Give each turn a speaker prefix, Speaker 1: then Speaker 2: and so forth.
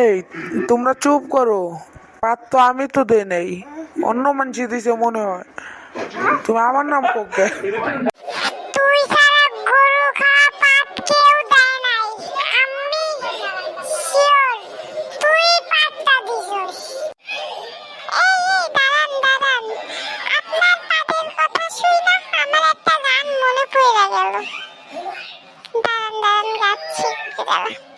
Speaker 1: এই তোমরা চুপ করো। পাত তো আমি তো দেই নাই। অন্য মানুষ দিছে মনে হয়। তুমি আমার নাম কোকে
Speaker 2: দাঁড়ান দাঁড়ান আপনার